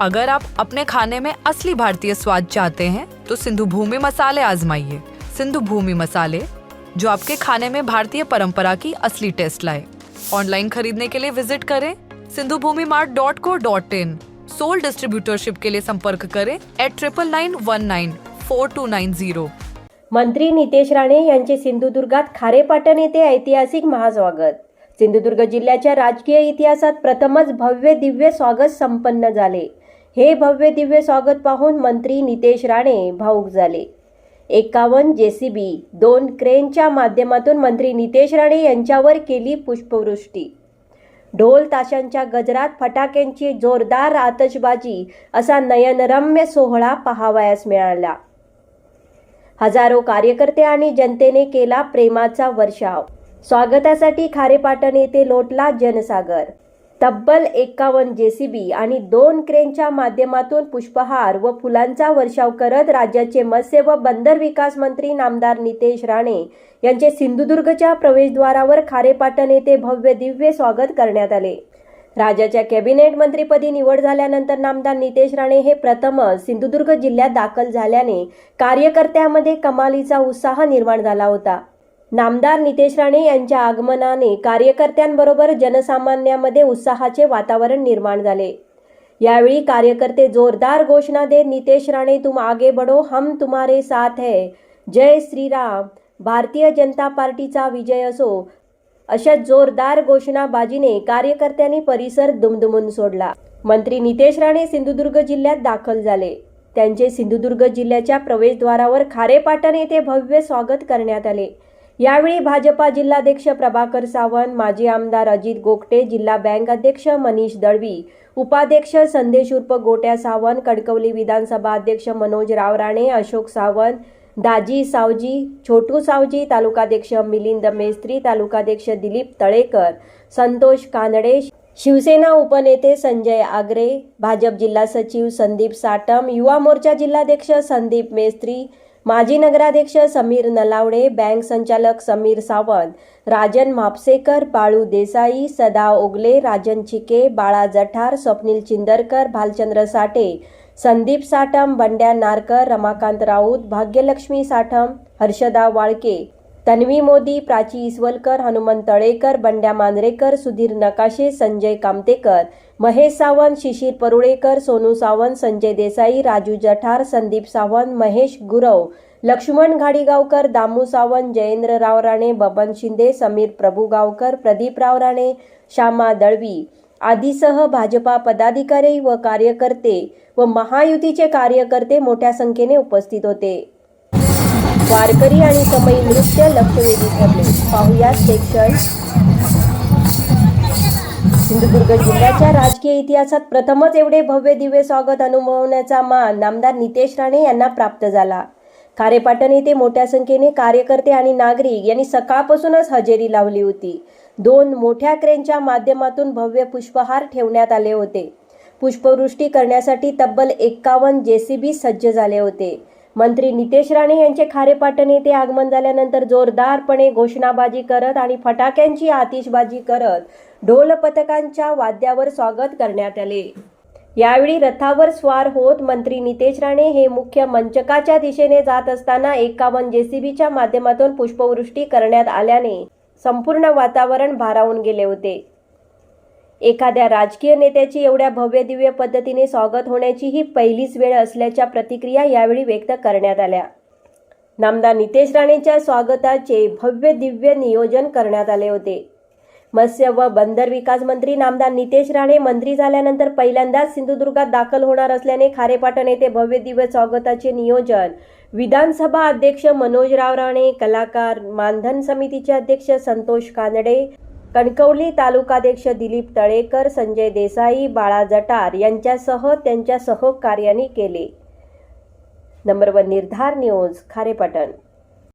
अगर आप अपने खाने में असली भारतीय स्वाद चाहते हैं तो सिंधु भूमि मसाले आजमाइए। सिंधु भूमि मसाले, जो आपके खाने में भारतीय परंपरा की असली टेस्ट लाए। ऑनलाइन खरीदने के लिए विज़िट करें Sindhu Bhumi mart dot co dot in. Sole distributorship के लिए संपर्क करें at triple nine one nine four two nine zero मंत्री नितेश राणे यांचे सिंधुदुर्गात खारेपाटण येथे ऐतिहासिक महास्वागत। सिंधुदुर्ग जिल्ह्याच्या राजकीय इतिहासात प्रथमच भव्य दिव्य स्वागत संपन्न झाले. हे भव्य दिव्य स्वागत पाहून मंत्री नितेश राणे भाऊक झाले. एकावन्न बी दोन क्रेनच्या माध्यमातून मंत्री नितेश राणे यांच्यावर केली पुष्पवृष्टी. ढोल ताशांच्या गजरात फटाक्यांची जोरदार आतषबाजी असा नयनरम्य सोहळा पाहावयास मिळाला. हजारो कार्यकर्ते आणि जनतेने केला प्रेमाचा वर्षाव. स्वागतासाठी खारेपाटण येथे लोटला जनसागर. तब्बल एक्कावन्न जेसीबी आणि दोन क्रेनच्या माध्यमातून पुष्पहार व फुलांचा वर्षाव करत राज्याचे मत्स्य व बंदर विकास मंत्री नामदार नितेश राणे यांचे सिंधुदुर्गच्या प्रवेशद्वारावर खारेपाटण येथे भव्य दिव्य स्वागत करण्यात आले. राज्याच्या कॅबिनेट मंत्रीपदी निवड झाल्यानंतर नामदार नितेश राणे हे प्रथमच सिंधुदुर्ग जिल्ह्यात दाखल झाल्याने कार्यकर्त्यामध्ये कमालीचा उत्साह निर्माण झाला होता. नामदार नितेश राणे यांच्या आगमनाने कार्यकर्त्यांबरोबर जनसामान्यामध्ये उत्साहाचे वातावरण निर्माण झाले. यावेळी कार्यकर्ते जोरदार घोषणा देत नितेश राणे तुम आगे बढो हम तुम्हारे साथ है. जय श्रीराम. भारतीय जनता पार्टीचा विजय असो. अशा जोरदार घोषणाबाजीने कार्यकर्त्यांनी परिसर दुमदुमून सोडला. मंत्री नितेश राणे सिंधुदुर्ग जिल्ह्यात दाखल झाले. त्यांचे सिंधुदुर्ग जिल्ह्याच्या प्रवेशद्वारावर खारेपाटण येथे भव्य स्वागत करण्यात आले. यावेळी भाजपा जिल्हाध्यक्ष प्रभाकर सावंत माजी आमदार अजित गोगटे जिल्हा बँक अध्यक्ष मनीष दळवी उपाध्यक्ष संदेश उर्फ गोट्या सावंत कणकवली विधानसभा अध्यक्ष मनोज रावराणे अशोक सावंत दाजी सावजी छोटू सावजी तालुकाध्यक्ष मिलिंद मेस्त्री तालुकाध्यक्ष दिलीप तळेकर संतोष कानडे शिवसेना उपनेते संजय आगरे भाजप जिल्हा सचिव संदीप साटम युवा मोर्चा जिल्हाध्यक्ष संदीप मेस्त्री माजी नगराध्यक्ष समीर नलावडे बँक संचालक समीर सावंत राजन म्हापसेकर बाळू देसाई सदा ओगले राजन चिके बाळा जठार स्वप्नील चिंदरकर भालचंद्र साठे संदीप साठम बंड्या नारकर रमाकांत राऊत भाग्यलक्ष्मी साठम हर्षदा वाळके. तन्वी मोदी प्राची इसवलकर हनुमंत तळेकर बंड्या मांजरेकर सुधीर नकाशे संजय कामतेकर महेश सावंत शिशिर परुळेकर सोनू सावंत संजय देसाई राजू जठार संदीप सावंत महेश गुरव लक्ष्मण घाडीगावकर दामू सावंत जयेंद्रराव राणे बबन शिंदे समीर प्रभुगावकर प्रदीपराव राणे श्यामा दळवी आदीसह भाजपा पदाधिकारी व कार्यकर्ते व महायुतीचे कार्यकर्ते मोठ्या संख्येने उपस्थित होते. वारकरी आणि समयी नृत्य लक्षवेधी ठरले. पाहुया सेक्शन. सिंधुदुर्ग जिल्ह्याच्या राजकीय इतिहासात प्रथमच एवढे भव्य दिव्य स्वागत अनुभवण्याचा मान नामदार नितेश राणे यांना प्राप्त झाला. खारेपाटण येथे मोठ्या संख्येने कार्यकर्ते आणि नागरिक यांनी सकाळपासूनच हजेरी लावली होती. दोन मोठ्या क्रेनच्या माध्यमातून भव्य पुष्पहार ठेवण्यात आले होते. पुष्पवृष्टी करण्यासाठी तब्बल एक्कावन्न जेसीबी सज्ज झाले होते. मंत्री नितेश राणे यांचे खारेपाटण येथे आगमन झाल्यानंतर जोरदारपणे घोषणाबाजी करत आणि फटाक्यांची आतिषबाजी करत ढोल पथकांच्या वाद्यावर स्वागत करण्यात आले. यावेळी रथावर स्वार होत मंत्री नितेश राणे हे मुख्य मंचकाच्या दिशेने जात असताना एकावन्न जेसीबीच्या माध्यमातून पुष्पवृष्टी करण्यात आल्याने संपूर्ण वातावरण भारावून गेले होते. एखाद्या राजकीय नेत्याची एवढ्या भव्य दिव्य पद्धतीने स्वागत होण्याची ही पहिलीच वेळ असल्याच्या प्रतिक्रिया यावेळी व्यक्त करण्यात आल्या. नामदार नितेश राणेच्या स्वागताचे भव्य दिव्य नियोजन करण्यात आले होते. मत्स्य व बंदर विकास मंत्री नामदार नितेश राणे मंत्री झाल्यानंतर पहिल्यांदाच सिंधुदुर्गात दाखल होणार असल्याने खारेपाटण येथे भव्य दिव्य स्वागताचे नियोजन विधानसभा अध्यक्ष मनोजराव राणे कलाकार मानधन समितीचे अध्यक्ष संतोष कानडे कणकवली तालुकाध्यक्ष दिलीप तळेकर संजय देसाई बाळा जटार यांच्यासह त्यांच्या सहकार्याने केले. Number one Nirdhar news Kharepatan.